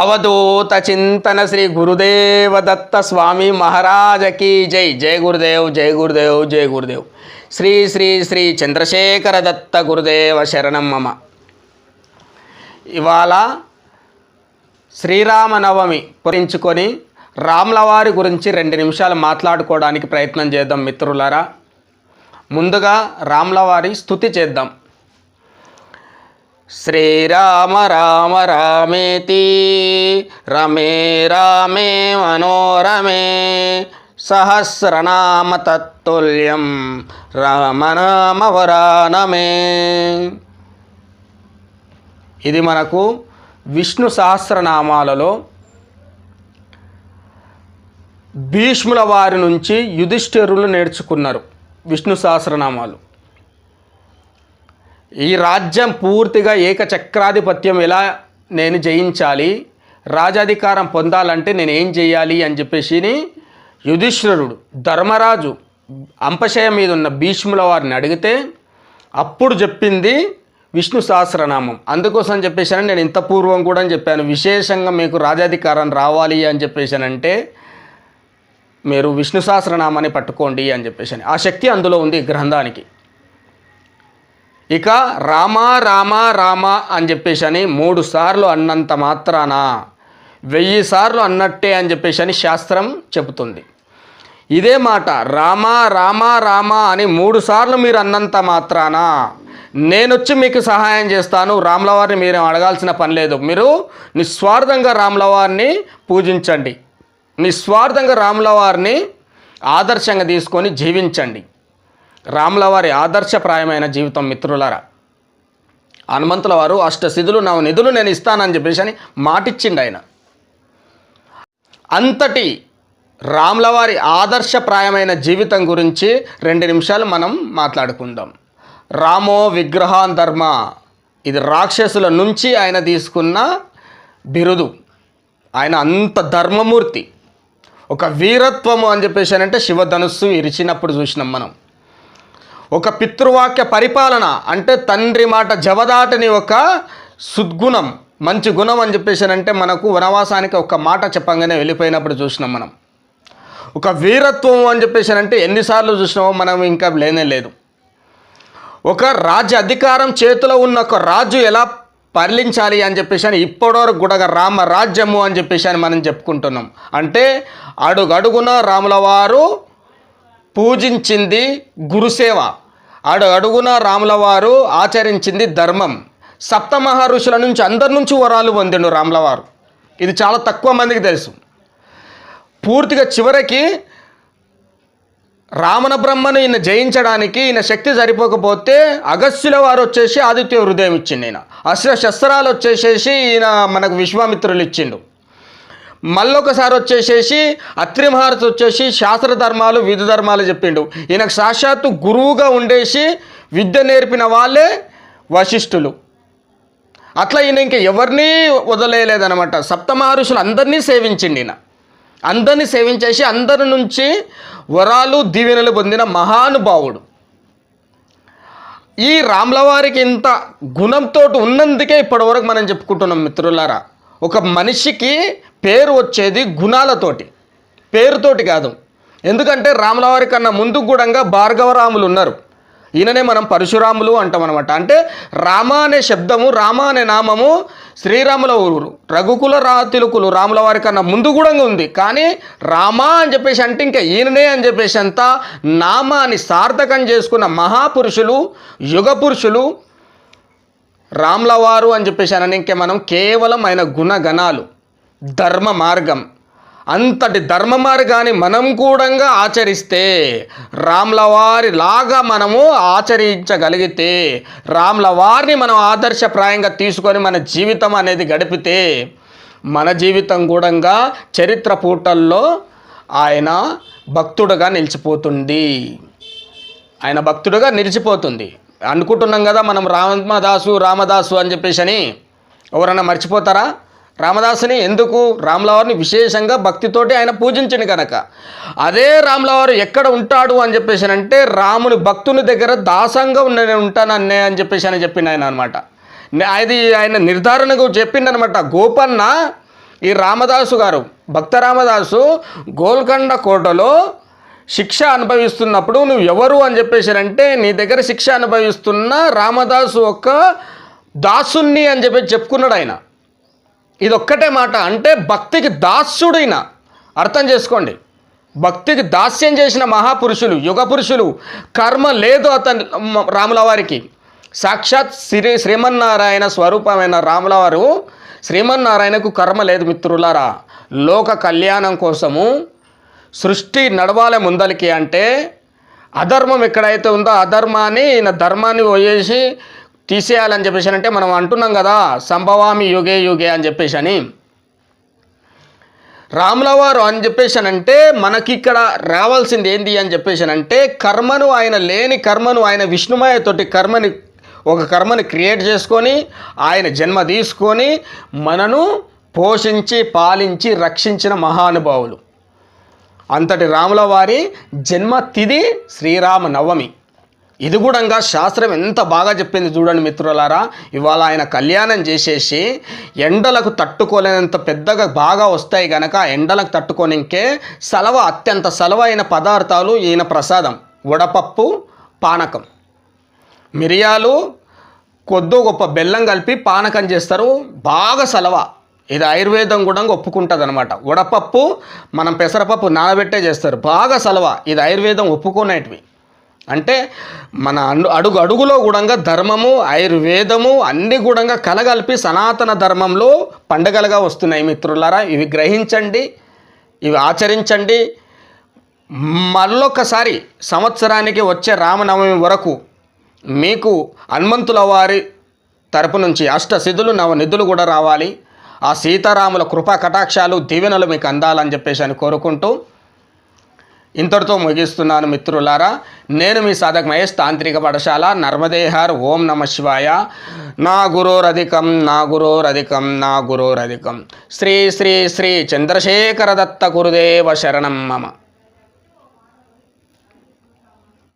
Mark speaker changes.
Speaker 1: అవధూత చింతన శ్రీ గురుదేవ దత్త స్వామి మహారాజకి జై. జయ గురుదేవ్ జయ గురుదేవ్ జయ గురుదేవ్. శ్రీ శ్రీ శ్రీ చంద్రశేఖర దత్త గురుదేవ శరణం మమ. ఇవాళ శ్రీరామనవమి పురించుకొని రాములవారి గురించి రెండు నిమిషాలు మాట్లాడుకోవడానికి ప్రయత్నం చేద్దాం మిత్రులారా. ముందుగా రాములవారి స్థుతి చేద్దాం. శ్రీరామ రామ రామేతి రమే రామే మనోరమే. సహస్రనామ తత్తుల్యం రామనామ వరానమే. ఇది మనకు విష్ణు సహస్రనామాలలో భీష్ముల వారి నుంచి యుధిష్ఠిరులు నేర్చుకున్నారు విష్ణు సహస్రనామాలు. ఈ రాజ్యం పూర్తిగా ఏకచక్రాధిపత్యం ఎలా నేను జయించాలి? రాజాధికారం పొందాలంటే నేను ఏం చేయాలి అని చెప్పేసి యుధిష్ఠిరుడు ధర్మరాజు అంపశయ మీద ఉన్న భీష్ముల వారిని అడిగితే అప్పుడు చెప్పింది విష్ణు సహస్రనామం. అందుకోసం చెప్పేసాను నేను ఇంత పూర్వం కూడా అని చెప్పాను. విశేషంగా మీకు రాజాధికారం రావాలి అని చెప్పేసానంటే మీరు విష్ణు సహస్రనామాన్ని పట్టుకోండి అని చెప్పేసి ఆ శక్తి అందులో ఉంది గ్రంథానికి. ఇక రామ రామ రామ అని చెప్పేసి అని మూడు సార్లు అన్నంత మాత్రాన వెయ్యి సార్లు అన్నట్టే అని చెప్పేసి అని శాస్త్రం చెబుతుంది. ఇదే మాట రామ రామ రామ అని మూడు సార్లు మీరు అన్నంత మాత్రాన నేనొచ్చి మీకు సహాయం చేస్తాను రాములవారిని మీరు అడగాల్సిన పని లేదు. మీరు నిస్వార్థంగా రాములవారిని పూజించండి. నిస్వార్థంగా రాములవారిని ఆదర్శంగా తీసుకొని జీవించండి. రాములవారి ఆదర్శప్రాయమైన జీవితం మిత్రులారా. హనుమంతుల వారు అష్టసిధులు నా నిధులు నేను ఇస్తానని చెప్పేసి అని మాటిచ్చిండు ఆయన అంతటి రాములవారి ఆదర్శప్రాయమైన జీవితం గురించి రెండు నిమిషాలు మనం మాట్లాడుకుందాం. రామో విగ్రహాన్ ధర్మ ఇది రాక్షసుల నుంచి ఆయన తీసుకున్న బిరుదు. ఆయన అంత ధర్మమూర్తి. ఒక వీరత్వము అని చెప్పేసి అంటే శివధనుస్సు ఇరిచినప్పుడు చూసినాం మనం. ఒక పితృవాక్య పరిపాలన అంటే తండ్రి మాట జవదాటని ఒక సుద్గుణం మంచి గుణం అని చెప్పేసి అంటే మనకు వనవాసానికి ఒక మాట చెప్పంగానే వెళ్ళిపోయినప్పుడు చూసినాం మనం. ఒక వీరత్వం అని చెప్పేసి అంటే ఎన్నిసార్లు చూసినామో మనం ఇంకా లేనే లేదు. ఒక రాజ్య అధికారం చేతిలో ఉన్న ఒక రాజు ఎలా పరిలించాలి అని చెప్పేసి అని ఇప్పటివరకు కూడా రామ రాజ్యము అని చెప్పేసి అని మనం చెప్పుకుంటున్నాం. అంటే అడుగడుగున రాముల వారు పూజించింది గురుసేవ. అడు అడుగున రాములవారు ఆచరించింది ధర్మం. సప్త మహర్షుల నుంచి అందరి నుంచి వరాలు పొందిండు రాములవారు ఇది చాలా తక్కువ మందికి తెలుసు. పూర్తిగా చివరికి రామణ బ్రహ్మను ఈయన జయించడానికి ఈయన శక్తి సరిపోకపోతే అగస్త్యుల వారు వచ్చేసి ఆదిత్య హృదయం ఇచ్చిండు ఈయన. అస్త్ర శస్త్రాలు వచ్చేసేసి ఈయన మనకు విశ్వామిత్రులు ఇచ్చిండు. మళ్ళొకసారి వచ్చేసేసి అత్రిమహారతి వచ్చేసి శాస్త్ర ధర్మాలు విధి ధర్మాలు చెప్పిండు. ఈయనకు సాక్షాత్తు గురువుగా ఉండేసి విద్య నేర్పిన వాళ్ళే వశిష్ఠులు. అట్లా ఈయన ఇంకా ఎవరిని వదలేయలేదనమాట సప్త మహర్షులు అందరినీ సేవించిండి ఈయన. అందరినీ సేవించేసి అందరి నుంచి వరాలు దీవెనలు పొందిన మహానుభావుడు. ఈ రాములవారికి ఇంత గుణంతో ఉన్నందుకే ఇప్పటివరకు మనం చెప్పుకుంటున్నాం మిత్రులారా. ఒక మనిషికి పేరు వచ్చేది గుణాలతోటి. పేరుతోటి కాదు. ఎందుకంటే రాములవారి కన్నా ముందు కూడా భార్గవరాములు ఉన్నారు. ఈయననే మనం పరశురాములు అంటాం అనమాట అంటే రామ అనే శబ్దము రామ అనే నామము శ్రీరాముల ఊరు. రఘుకుల రా తిలుకులు రాముల వారి కన్నా ముందు కూడా ఉంది. కానీ రామ అని చెప్పేసి అంటే ఇంకా ఈయననే అని చెప్పేసి అంతా నామాన్ని సార్థకం చేసుకున్న మహాపురుషులు యుగ పురుషులు రాములవారు అని చెప్పేసి అని ఇంకే మనం కేవలం ఆయన గుణగణాలు. ధర్మ మార్గం. అంతటి ధర్మ మార్గాన్ని మనం కూడా ఆచరిస్తే రామ్లవారి లాగా మనము ఆచరించగలిగితే రామ్లవారిని మనం ఆదర్శప్రాయంగా తీసుకొని మన జీవితం అనేది గడిపితే మన జీవితం కూడా చరిత్ర పూటల్లో ఆయన భక్తుడుగా నిలిచిపోతుంది. ఆయన భక్తుడుగా నిలిచిపోతుంది. అనుకుంటున్నాం కదా మనం రామదాసు రామదాసు అని చెప్పేసి అని. ఎవరన్నా మర్చిపోతారా? రామదాసుని ఎందుకు రాములవారిని విశేషంగా భక్తితోటి ఆయన పూజించండి కనుక అదే రాములవారు ఎక్కడ ఉంటాడు అని చెప్పేసి అంటే రాముని భక్తుని దగ్గర దాసంగా ఉన్న నేను ఉంటానన్నే అని చెప్పేసి అని చెప్పిండు ఆయన అనమాట అది ఆయన నిర్ధారణకు చెప్పిండనమాట గోపన్న ఈ రామదాసు గారు భక్త రామదాసు గోల్కొండ కోటలో శిక్ష అనుభవిస్తున్నప్పుడు నువ్వు ఎవరు అని చెప్పేసారంటే నీ దగ్గర శిక్ష అనుభవిస్తున్న రామదాసు ఒక దాసుని అని చెప్పి చెప్పుకున్నాడు ఆయన. ఇది ఒక్కటే మాట. అంటే భక్తికి దాస్యుడైన అర్థం చేసుకోండి. భక్తికి దాస్యం చేసిన మహాపురుషులు యుగ పురుషులు కర్మ లేదు అతని రాములవారికి సాక్షాత్ శ్రీ శ్రీమన్నారాయణ స్వరూపమైన రాములవారు శ్రీమన్నారాయణకు కర్మ లేదు మిత్రులారా. లోక కళ్యాణం కోసము సృష్టి నడవాలే ముందలికి అంటే అధర్మం ఎక్కడైతే ఉందో అధర్మాన్ని ఈయన ధర్మాన్ని పోయేసి తీసేయాలని చెప్పేసి అంటే మనం అంటున్నాం కదా సంభవామి యుగే యుగే అని చెప్పేసి అని. రాముల వారు అని చెప్పేసానంటే మనకి ఇక్కడ రావాల్సింది ఏంది అని చెప్పేసి అంటే కర్మను ఆయన లేని కర్మను ఆయన విష్ణుమయతోటి కర్మని ఒక కర్మని క్రియేట్ చేసుకొని ఆయన జన్మ తీసుకొని మనను పోషించి పాలించి రక్షించిన మహానుభావులు. అంతటి రాముల వారి జన్మతిథి శ్రీరామ నవమి ఇది కూడా శాస్త్రం ఎంత బాగా చెప్పింది చూడండి మిత్రులారా. ఇవాళ ఆయన కళ్యాణం చేసేసి ఎండలకు తట్టుకోలేనంత పెద్దగా బాగా వస్తాయి గనక ఎండలకు తట్టుకోనికే సలవ అత్యంత సలవ అయిన పదార్థాలు ఈయన ప్రసాదం. వడపప్పు పానకం. మిరియాలు కొద్దో గొప్ప బెల్లం కలిపి పానకం చేస్తారు. బాగా సలవ. ఇది ఆయుర్వేదం కూడా ఒప్పుకుంటుంది అనమాట వడపప్పు మనం పెసరపప్పు నానబెట్టే చేస్తారు. బాగా సలవ. ఇది ఆయుర్వేదం ఒప్పుకునేటివి అంటే మన అడుగు అడుగులో కూడా ధర్మము ఆయుర్వేదము అన్ని కూడా కలగలిపి సనాతన ధర్మంలో పండగలుగా వస్తున్నాయి మిత్రులారా. ఇవి గ్రహించండి ఇవి ఆచరించండి. మళ్ళొకసారి సంవత్సరానికి వచ్చే రామనవమి వరకు మీకు హనుమంతుల వారి తరపు నుంచి అష్టసిద్ధులు నవ నిధులు కూడా రావాలి. ఆ సీతారాముల కృపా కటాక్షాలు దీవెనలు మీకు అందాలని చెప్పేసి అని కోరుకుంటూ ఇంతటితో ముగిస్తున్నాను మిత్రులారా. నేను మీ సాధక మహేష్ తాంత్రిక పాఠశాల నర్మదేహార్. ఓం నమ శివాయ. నా గురోరధికం నా గురోరధికం నా గురోరధికం. శ్రీ శ్రీ శ్రీ చంద్రశేఖర దత్త గురుదేవ శరణం మమ.